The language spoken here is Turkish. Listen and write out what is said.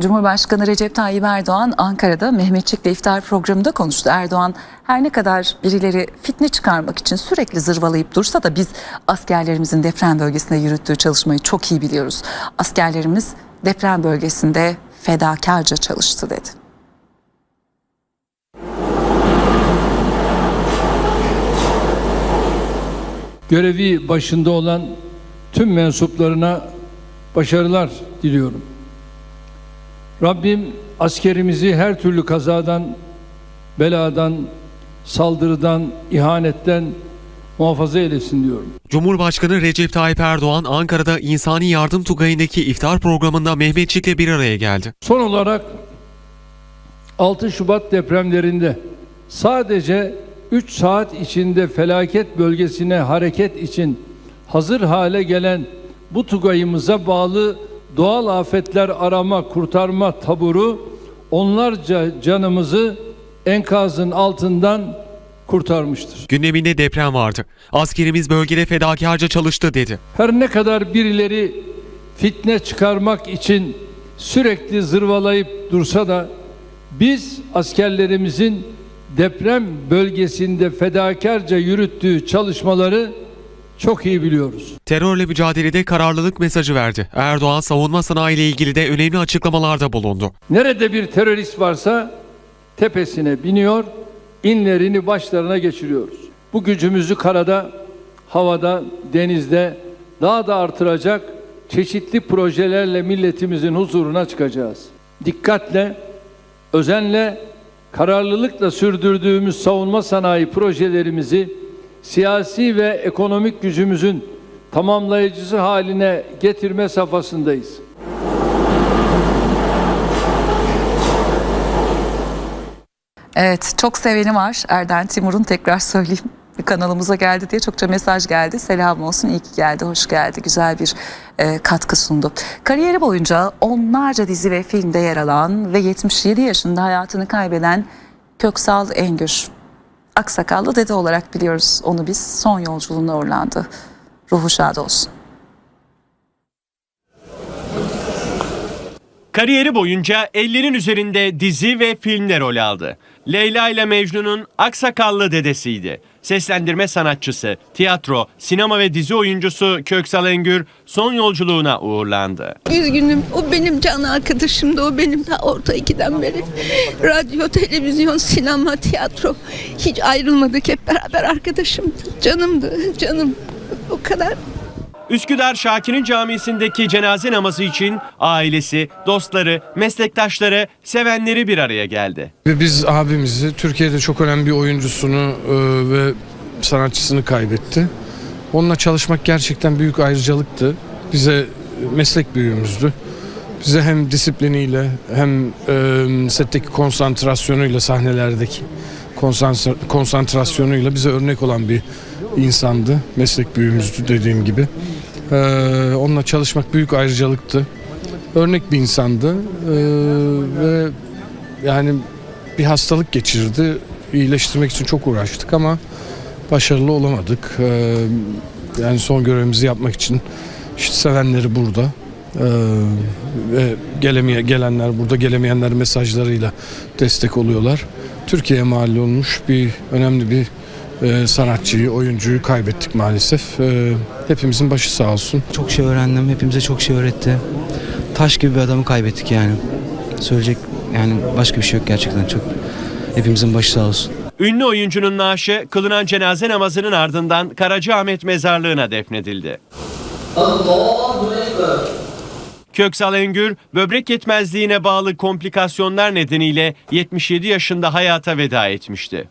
Cumhurbaşkanı Recep Tayyip Erdoğan Ankara'da Mehmetçik'le iftar programında konuştu. Erdoğan her ne kadar birileri fitne çıkarmak için sürekli zırvalayıp dursa da biz askerlerimizin deprem bölgesinde yürüttüğü çalışmayı çok iyi biliyoruz. Askerlerimiz deprem bölgesinde fedakarca çalıştı dedi. görevi başında olan tüm mensuplarına başarılar diliyorum. Rabbim askerimizi her türlü kazadan, beladan, saldırıdan, ihanetten muhafaza eylesin diyorum. Cumhurbaşkanı Recep Tayyip Erdoğan Ankara'da İnsani Yardım Tugayı'ndaki iftar programında Mehmetçik'le bir araya geldi. Son olarak 6 Şubat depremlerinde sadece 3 saat içinde felaket bölgesine hareket için hazır hale gelen bu tugayımıza bağlı doğal afetler arama kurtarma taburu onlarca canımızı enkazın altından kurtarmıştır. Gündeminde deprem vardı. Askerimiz bölgede fedakarca çalıştı dedi. Her ne kadar birileri fitne çıkarmak için sürekli zırvalayıp dursa da biz askerlerimizin deprem bölgesinde fedakarca yürüttüğü çalışmaları çok iyi biliyoruz. Terörle mücadelede kararlılık mesajı verdi. Erdoğan savunma sanayi ile ilgili de önemli açıklamalarda bulundu. Nerede bir terörist varsa tepesine biniyor, inlerini başlarına geçiriyoruz. Bu gücümüzü karada, havada, denizde daha da artıracak çeşitli projelerle milletimizin huzuruna çıkacağız. Dikkatle, özenle, kararlılıkla sürdürdüğümüz savunma sanayi projelerimizi siyasi ve ekonomik gücümüzün tamamlayıcısı haline getirme safhasındayız. Evet çok seveni var Erden Timur'un tekrar söyleyeyim. Kanalımıza geldi diye çokça mesaj geldi. Selam olsun, iyi ki geldi, hoş geldi. Güzel bir e, katkı sundu. Kariyeri boyunca onlarca dizi ve filmde yer alan ve 77 yaşında hayatını kaybeden Köksal Engür. Aksakallı dede olarak biliyoruz onu biz. Son yolculuğuna uğurlandı. Ruhu şad olsun. Kariyeri boyunca 50'nin üzerinde dizi ve filmler rol aldı. Leyla ile Mecnun'un aksakallı dedesiydi. Seslendirme sanatçısı, tiyatro, sinema ve dizi oyuncusu Köksal Engür son yolculuğuna uğurlandı. Üzgünüm. O benim can arkadaşımdı. O benim de orta ikiden beri. Radyo, televizyon, sinema, tiyatro. Hiç ayrılmadık. Hep beraber arkadaşımdı. Canımdı. Canım. O kadar. Üsküdar Şakir'in camisindeki cenaze namazı için ailesi, dostları, meslektaşları, sevenleri bir araya geldi. Biz abimizi Türkiye'de çok önemli bir oyuncusunu e, ve sanatçısını kaybetti. Onunla çalışmak gerçekten büyük ayrıcalıktı. Bize meslek büyüğümüzdü. Bize hem disipliniyle hem e, setteki konsantrasyonuyla sahnelerdeki konsantra- konsantrasyonuyla bize örnek olan bir insandı. Meslek büyüğümüzdü dediğim gibi. E, onunla çalışmak büyük ayrıcalıktı. Örnek bir insandı. E, ve yani bir hastalık geçirdi. İyileştirmek için çok uğraştık ama başarılı olamadık. Ee, yani son görevimizi yapmak için işte sevenleri burada. Ee, ve gelemeye, gelenler burada gelemeyenler mesajlarıyla destek oluyorlar. Türkiye'ye mal olmuş bir önemli bir e, sanatçıyı, oyuncuyu kaybettik maalesef. Ee, hepimizin başı sağ olsun. Çok şey öğrendim. Hepimize çok şey öğretti. Taş gibi bir adamı kaybettik yani. Söyleyecek yani başka bir şey yok gerçekten. Çok hepimizin başı sağ olsun. Ünlü oyuncunun naaşı kılınan cenaze namazının ardından Karacaahmet mezarlığına defnedildi. Köksal Engür, böbrek yetmezliğine bağlı komplikasyonlar nedeniyle 77 yaşında hayata veda etmişti.